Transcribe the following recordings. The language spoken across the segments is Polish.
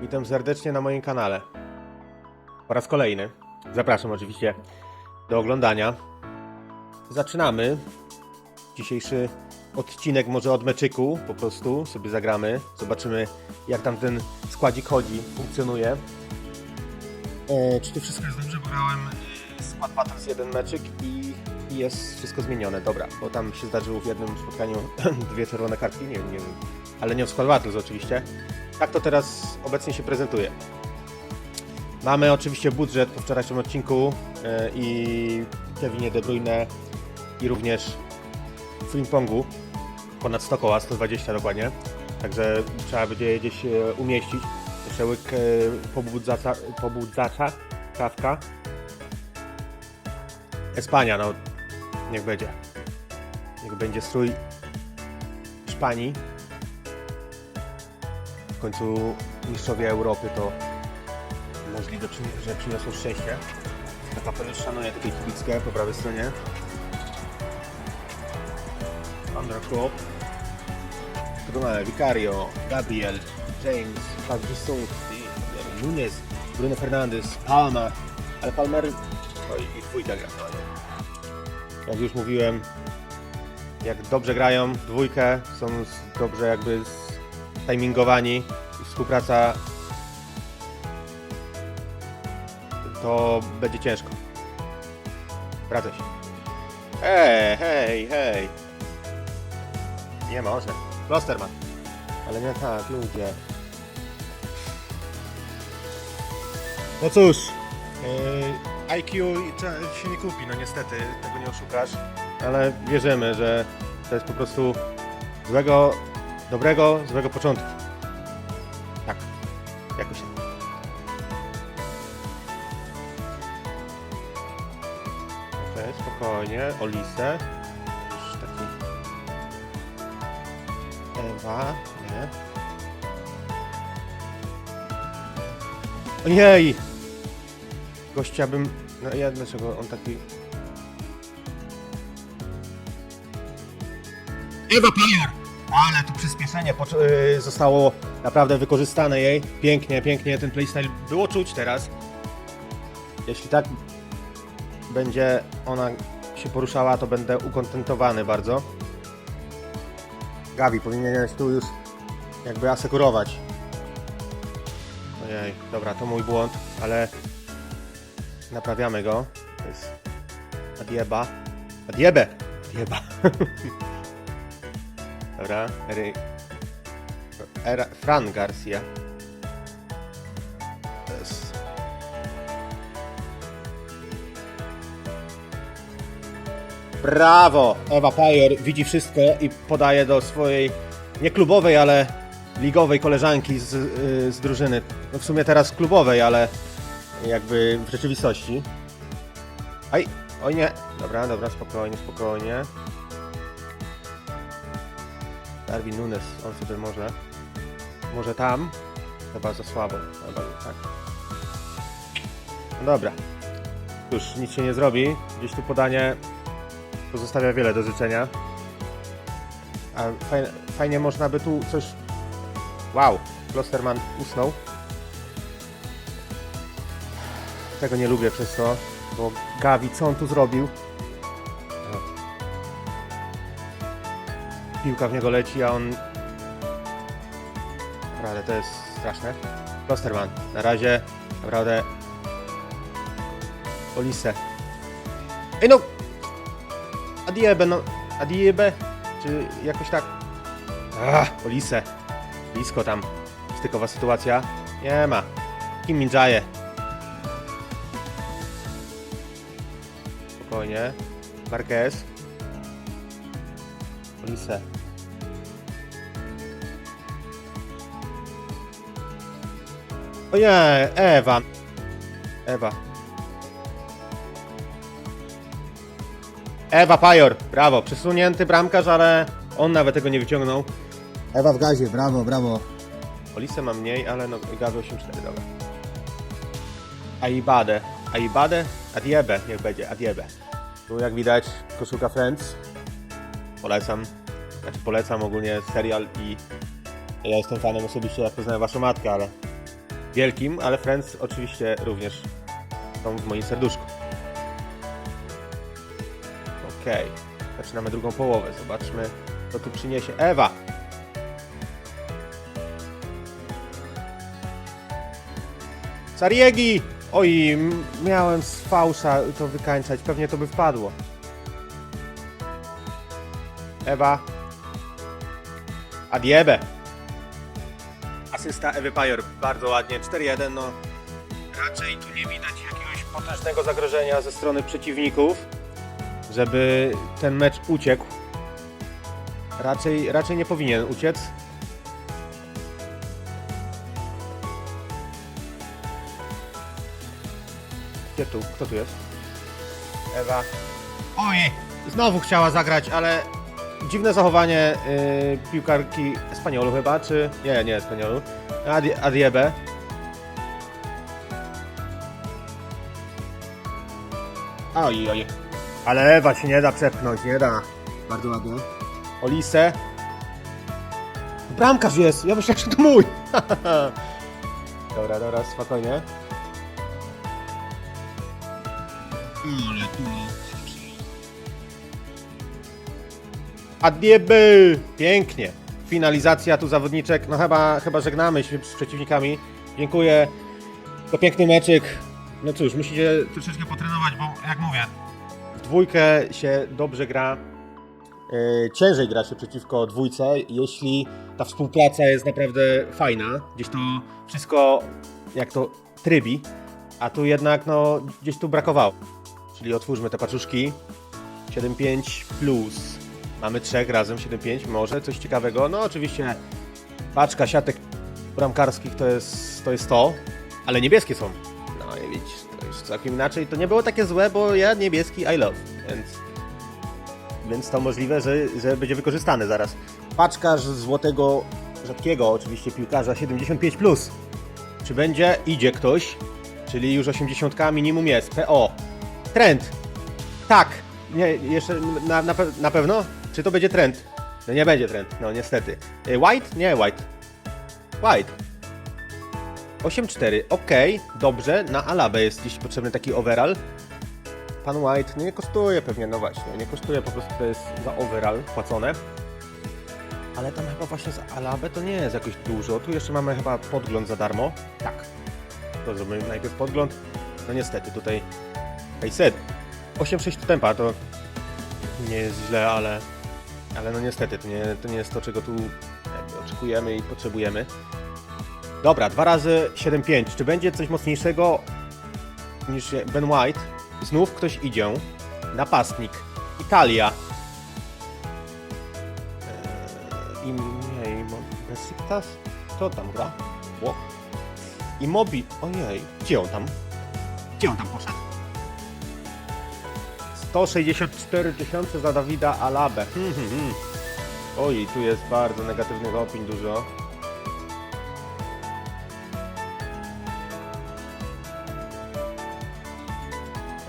Witam serdecznie na moim kanale. Po raz kolejny. Zapraszam oczywiście do oglądania. Zaczynamy. Dzisiejszy odcinek może od meczyku, po prostu sobie zagramy. Zobaczymy jak tam ten składzik chodzi, funkcjonuje. E, czy to wszystko jest dobrze? Bo grałem e, skład Battles jeden meczyk i jest wszystko zmienione. Dobra, bo tam się zdarzyło w jednym spotkaniu dwie czerwone kartki, nie, nie wiem, ale nie w Squad Battles oczywiście. Tak to teraz obecnie się prezentuje. Mamy oczywiście budżet po wczorajszym odcinku e, i Kevinie De Bruyne i również Frimpongu ponad 100 koła, 120 dokładnie. Także trzeba będzie je gdzieś e, umieścić. Jeszcze łyk e, pobudzacza, pobudzacza, kawka. Espania, no niech będzie. Niech będzie strój Hiszpanii. W końcu mistrzowie Europy to możliwe, że przyniosą szczęście. Na kapelusz szanuję takie kibickie po prawej stronie. Undercrop. Tu mamy Vicario, Gabriel, James, Fabrizio, Nunez, Bruno Fernandes, Palma, ale Palmer oj, i dwójka gra. no. Jak już mówiłem, jak dobrze grają dwójkę, są dobrze jakby timingowani, współpraca to będzie ciężko. Wracaj się. Hej, hej, hej. Nie może. Klosterman. Ale nie tak, ludzie. No cóż, yy, IQ i cze- się nie kupi, no niestety, tego nie oszukasz. Ale wierzymy, że to jest po prostu złego, dobrego, złego początku. Tak, jakoś tak. Okej, spokojnie. Olisę. Już taki... Ewa, nie. Ojej! Gościa bym... No ja dlaczego on taki... Ewa Player! Ale tu przyspieszenie yy, zostało naprawdę wykorzystane jej. Pięknie, pięknie ten playstyle było czuć teraz. Jeśli tak będzie ona się poruszała, to będę ukontentowany bardzo. Gabi, powinieneś tu już jakby asekurować. Ojej, dobra, to mój błąd, ale naprawiamy go. To jest Adieba. Adiebę! Adieba. dobra, Ery... Era... Fran Garcia. Jest... Brawo! Ewa Pajor widzi wszystko i podaje do swojej nie klubowej, ale ligowej koleżanki z, y, z drużyny. No w sumie teraz klubowej, ale jakby w rzeczywistości. Aj, oj nie. Dobra, dobra, spokojnie, spokojnie. Darwin Nunes, on sobie może. Może tam. Chyba za słabo. Chyba tak. No dobra. Cóż, nic się nie zrobi. Gdzieś tu podanie pozostawia wiele do życzenia. A fajnie, fajnie można by tu coś... Wow, Klosterman usnął. Tego nie lubię przez to, bo Gavi, co on tu zrobił? Piłka w niego leci, a on... Naprawdę, to jest straszne. Klosterman, na razie naprawdę... Olise. Ej no! Adiebę, no. Adiebę? Czy jakoś tak? Ach, Olise. Blisko tam. Stykowa sytuacja. Nie ma. Kim Minjaje. Spokojnie. Marquez. Olise. O nie, Ewa. Ewa. Ewa Pajor, brawo, przesunięty bramkarz, ale on nawet tego nie wyciągnął. Ewa w gazie, brawo, brawo. Olisę ma mniej, ale no Gavi 8-4, dobra. Aibade, Aibade, Adiebe, niech będzie, Adiebe. Tu jak widać koszulka Friends. Polecam, znaczy polecam ogólnie serial i ja jestem fanem osobiście, jak poznałem waszą matkę, ale wielkim, ale Friends oczywiście również są w moim serduszku. Okej, zaczynamy drugą połowę. Zobaczmy, co tu przyniesie Ewa. Sariegi! Oj, miałem z fałsza to wykańczać, pewnie to by wpadło. Ewa. Adiebe. Asysta Ewy Pajor, bardzo ładnie, 4-1, no. Raczej tu nie widać jakiegoś potężnego zagrożenia ze strony przeciwników, żeby ten mecz uciekł. Raczej, raczej nie powinien uciec. Gdzie tu? Kto tu jest? Ewa. Oj! Znowu chciała zagrać, ale dziwne zachowanie yy, piłkarki Espaniolu chyba, czy... Nie, nie Espaniolu. Adi Adiebe. Oj, oj. Ale Ewa się nie da przepchnąć, nie da. Bardzo ładnie. Olise. Bramkarz jest! Ja myślałem, że to mój! dobra, dobra, spokojnie. Ale tu. Adieby! Pięknie. Finalizacja tu zawodniczek. No chyba, chyba żegnamy się z przeciwnikami. Dziękuję. To piękny meczyk. No cóż, musicie troszeczkę potrenować, bo jak mówię, w dwójkę się dobrze gra. Yy, ciężej gra się przeciwko dwójce, jeśli ta współpraca jest naprawdę fajna. Gdzieś to wszystko jak to trybi, a tu jednak no gdzieś tu brakowało. Czyli otwórzmy te paczuszki. 7.5 plus. Mamy trzech razem 7.5, może coś ciekawego. No oczywiście paczka siatek bramkarskich to jest to, jest to ale niebieskie są. No i widzisz, to już całkiem inaczej. To nie było takie złe, bo ja niebieski I love, więc, więc to możliwe, że, że będzie wykorzystane zaraz. Paczkarz złotego, rzadkiego oczywiście piłkarza 75+. Plus. Czy będzie? Idzie ktoś, czyli już 80 minimum jest. PO. Trend. Tak. Nie, jeszcze na, na, na pewno? Czy to będzie trend? No nie będzie trend, no niestety. Y, White? Nie, White. White. 8-4, okej, dobrze. Na Alabę jest dziś potrzebny taki overall. Pan White no nie kosztuje pewnie, no właśnie, nie kosztuje po prostu to jest za overall płacone. Ale tam chyba właśnie za Alabę to nie jest jakoś dużo. Tu jeszcze mamy chyba podgląd za darmo. Tak. To zrobimy najpierw podgląd. No niestety, tutaj Kajset. 8-6 tempa to nie jest źle, ale ale no niestety to nie, to nie jest to, czego tu oczekujemy i potrzebujemy. Dobra, dwa razy 7-5. Czy będzie coś mocniejszego niż Ben White? Znów ktoś idzie. Napastnik. Italia. Eee, im, Besiktas? Kto tam gra? Włoch. Immobi... Ojej, gdzie on tam? Gdzie on tam poszedł? 164 tysiące za Dawida Alabę. Oj, tu jest bardzo negatywnych opinii dużo.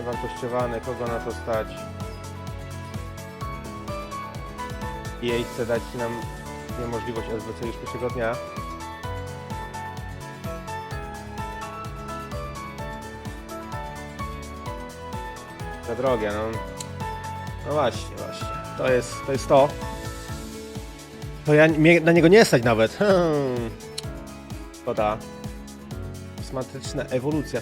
Wartościowany, kogo na to stać? Jej chce dać nam niemożliwość SBC już pierwszego dnia. Za drogie, no. No właśnie, właśnie. To jest to. Jest to. To ja mnie, na niego nie stać nawet. Hmm. Szkoda. Kosmetyczna ewolucja.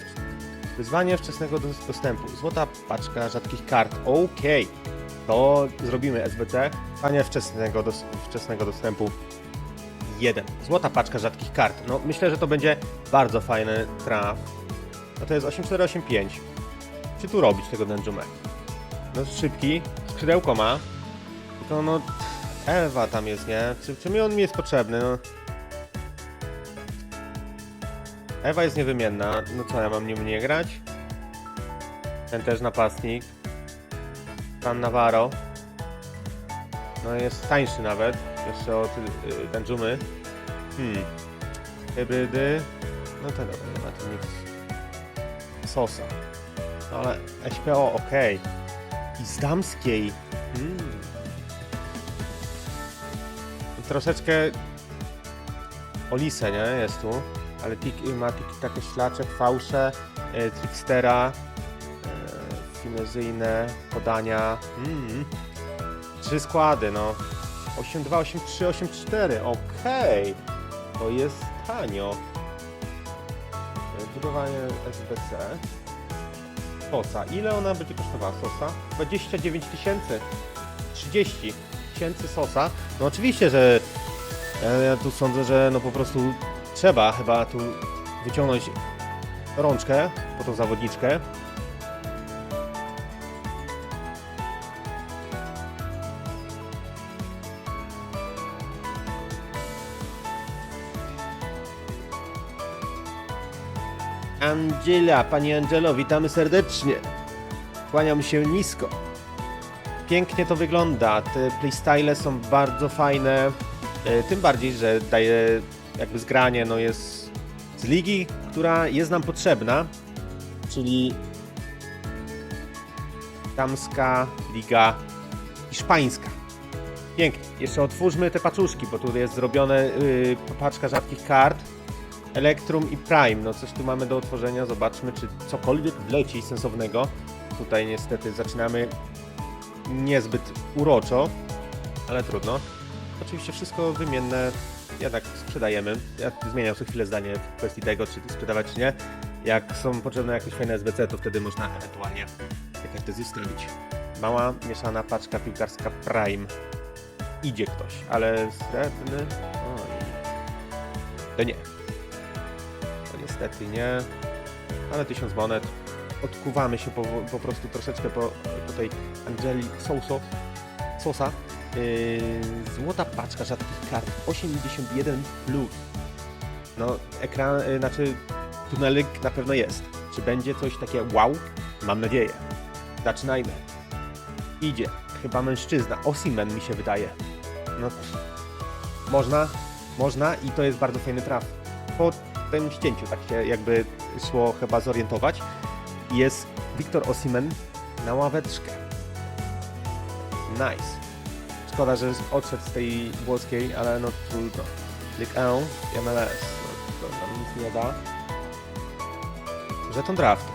Wyzwanie wczesnego dos- dostępu. Złota paczka rzadkich kart. Okej. To zrobimy SBC. Wyzwanie wczesnego, dos- wczesnego dostępu. 1. Złota paczka rzadkich kart. No myślę, że to będzie bardzo fajny traf. No to jest 8485. Czy tu robić tego Denjumę? No szybki, skrzydełko ma. Tylko no... Ewa tam jest, nie? Czy, czy mi on mi jest potrzebny? No. Ewa jest niewymienna. No co, ja mam nim nie grać? Ten też napastnik. Pan Navarro. No jest tańszy nawet. Jeszcze od y, Denjumy. Hmm. Hybrydy. No to dobra, nie ma tu nic. Sosa. No ale SPO, okej. I z damskiej. Hmm. Troszeczkę Olise, nie? Jest tu. ale tik, ma tik, takie szlaczek, fałsze, e, trickstera, e, finezyjne podania. Mm. Trzy składy, no. 8-2, 8-3, 8-4, okej. To jest tanio. E, Budowanie SBC. Sosa. Ile ona będzie kosztowała Sosa? 29 tysięcy. 30 tysięcy Sosa. No oczywiście, że ja, ja tu sądzę, że no po prostu trzeba chyba tu wyciągnąć rączkę po tą zawodniczkę. Angela, Pani Angelo, witamy serdecznie. Kłaniam się nisko. Pięknie to wygląda. Te playstyle są bardzo fajne. E, Tym bardziej, że daje jakby zgranie, no jest z ligi, która jest nam potrzebna, czyli damska liga hiszpańska. Pięknie. Jeszcze otwórzmy te paczuszki, bo tu jest zrobione yy, paczka rzadkich kart. Electrum i Prime. No coś tu mamy do otworzenia. Zobaczmy, czy cokolwiek wleci sensownego. Tutaj niestety zaczynamy niezbyt uroczo, ale trudno. Oczywiście wszystko wymienne jednak sprzedajemy. Ja zmieniam co chwilę zdanie w kwestii tego, czy sprzedawać, czy nie. Jak są potrzebne jakieś fajne SBC, to wtedy można ewentualnie jakaś decyzję zrobić. Mała, mieszana paczka piłkarska Prime. Idzie ktoś, ale srebrny... Oj. To nie. Niestety nie. Ale tysiąc monet. Odkuwamy się po, po prostu troszeczkę po, po tej Angeli Souso. Sosa. Yy, złota paczka rzadkich kart 81 plus. No, ekran, yy, znaczy tunelik na pewno jest. Czy będzie coś takie wow? Mam nadzieję. Zaczynajmy. Idzie. Chyba mężczyzna. Osimen mi się wydaje. No, można, można i to jest bardzo fajny traf. Po tym ścięciu tak się jakby szło chyba zorientować. Jest Wiktor Osimen na ławeczkę. Nice. Szkoda, że odszedł z tej włoskiej, ale no trudno. Ligue 1 i MLS. No, to nam nic nie da. Żeton draft.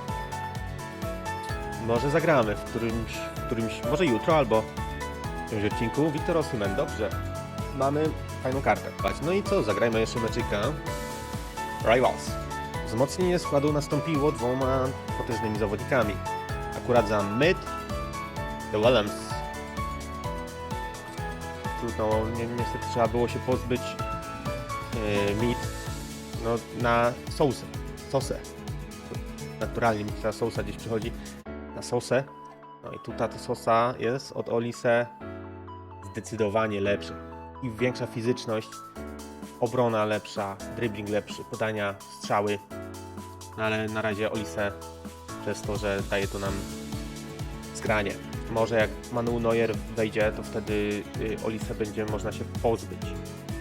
Może zagramy w którymś, w którymś, może jutro albo w którymś odcinku. Wiktor Osimhen, dobrze. Mamy fajną kartę. No i co, zagrajmy jeszcze meczyka. Rivals. Wzmocnienie składu nastąpiło dwoma potężnymi zawodnikami. Akurat za mid The Willems trudno, ni niestety trzeba było się pozbyć yy, mid no, na sousę, sosę. Naturalnie mi ta sousa gdzieś przychodzi na sosę. No i tutaj ta sosa jest od Olise zdecydowanie lepsza. I większa fizyczność, obrona lepsza, dribbling lepszy, podania, strzały. No ale na razie Olise przez to, że daje to nam zgranie. Może jak Manu Neuer wejdzie, to wtedy y, Olise będzie można się pozbyć.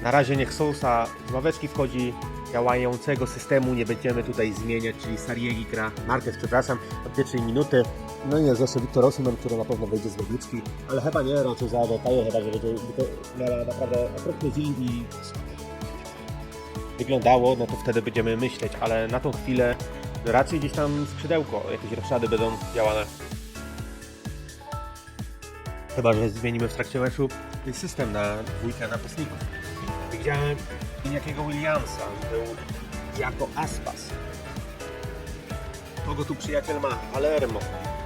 Na razie niech Sousa z ławeczki wchodzi, działającego systemu nie będziemy tutaj zmieniać, czyli Sariegi gra, Marquez, przepraszam, od pierwszej minuty. No i jeszcze Wiktor Osimhen, który na pewno wejdzie z Wodnicki. Ale chyba nie, raczej za Adebayo, chyba że będzie miała naprawdę okropny dzień i wyglądało, no to wtedy będziemy myśleć, ale na tą chwilę raczej gdzieś tam skrzydełko, jakieś roszady będą działane. Chyba, że zmienimy w trakcie meczu system na dwójkę napastników. Widziałem jakiego Williamsa, był jako Aspas. Kogo tu przyjaciel ma? Palermo,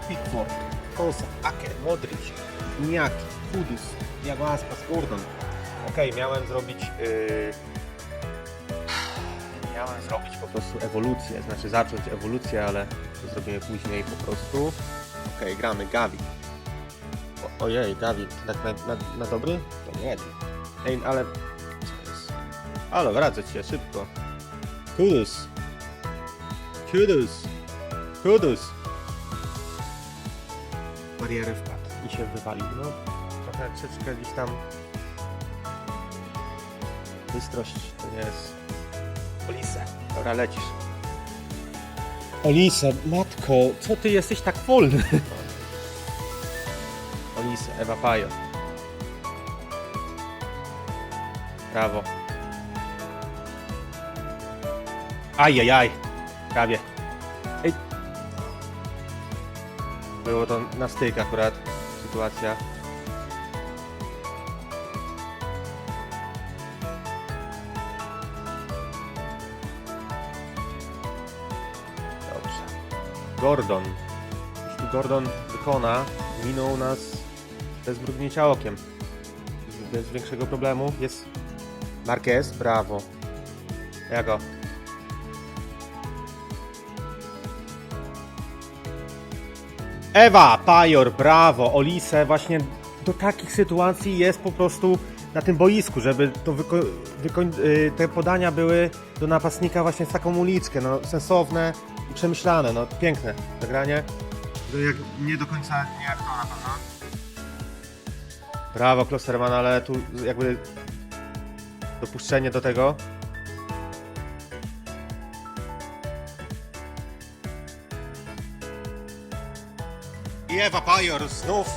Pickford, Kosa, Ake, Modric, Niaki, Kudus, Jago Aspas, Gordon. Okej, miałem zrobić... Yy... Miałem zrobić po prostu ewolucję, znaczy zacząć ewolucję, ale to zrobimy później po prostu. Okej, gramy Gavi. O, ojej, Gavi, tak na, na, na dobry? To nie. Ej, ale... Co jest? Halo, wracać się, szybko. Kudus. Kudus. Kudus. Barierę wpadł i się wywalił. No, trochę troszeczkę gdzieś tam... Bystrość to nie jest... Olise. Dobra, lecisz. Olise, matko, co ty jesteś tak wolny? Olise, Ewa Pajo. Brawo. Ajajaj, prawie. Ej. Było to na styk akurat sytuacja. Gordon. Jeśli Gordon wykona, minął nas bez mrugnięcia okiem. Bez większego problemu. Jest Marquez, brawo. Ja go. Ewa, Pajor, brawo, Olise, właśnie do takich sytuacji jest po prostu na tym boisku, żeby to y, te podania były do napastnika właśnie z taką uliczkę, no sensowne przemyślane, no piękne zagranie. To jak nie do końca nie jak to na pewno. Brawo Klosterman, ale tu jakby dopuszczenie do tego. I Ewa Pajor znów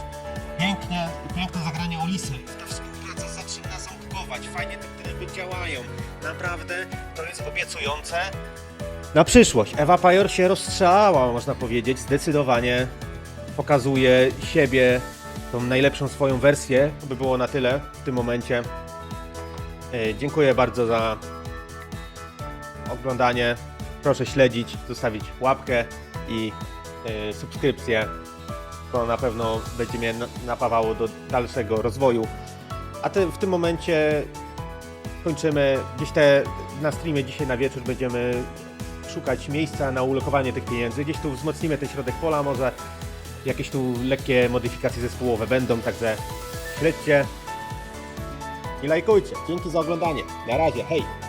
pięknie, piękne zagranie Olisy. Ta współpraca zaczyna ząbkować, fajnie te tryby działają. Naprawdę to jest obiecujące. Na przyszłość Ewa Pajor się rozstrzała, można powiedzieć, zdecydowanie pokazuje siebie, tą najlepszą swoją wersję. By było na tyle w tym momencie. E, Dziękuję bardzo za oglądanie. Proszę śledzić, zostawić łapkę i e, subskrypcję. To na pewno będzie mnie na- napawało do dalszego rozwoju. A ty, w tym momencie kończymy. Gdzieś te na streamie dzisiaj na wieczór będziemy szukać miejsca na ulokowanie tych pieniędzy. Gdzieś tu wzmocnimy ten środek pola, może jakieś tu lekkie modyfikacje zespołowe będą, także śledźcie i lajkujcie. Dzięki za oglądanie. Na razie, hej!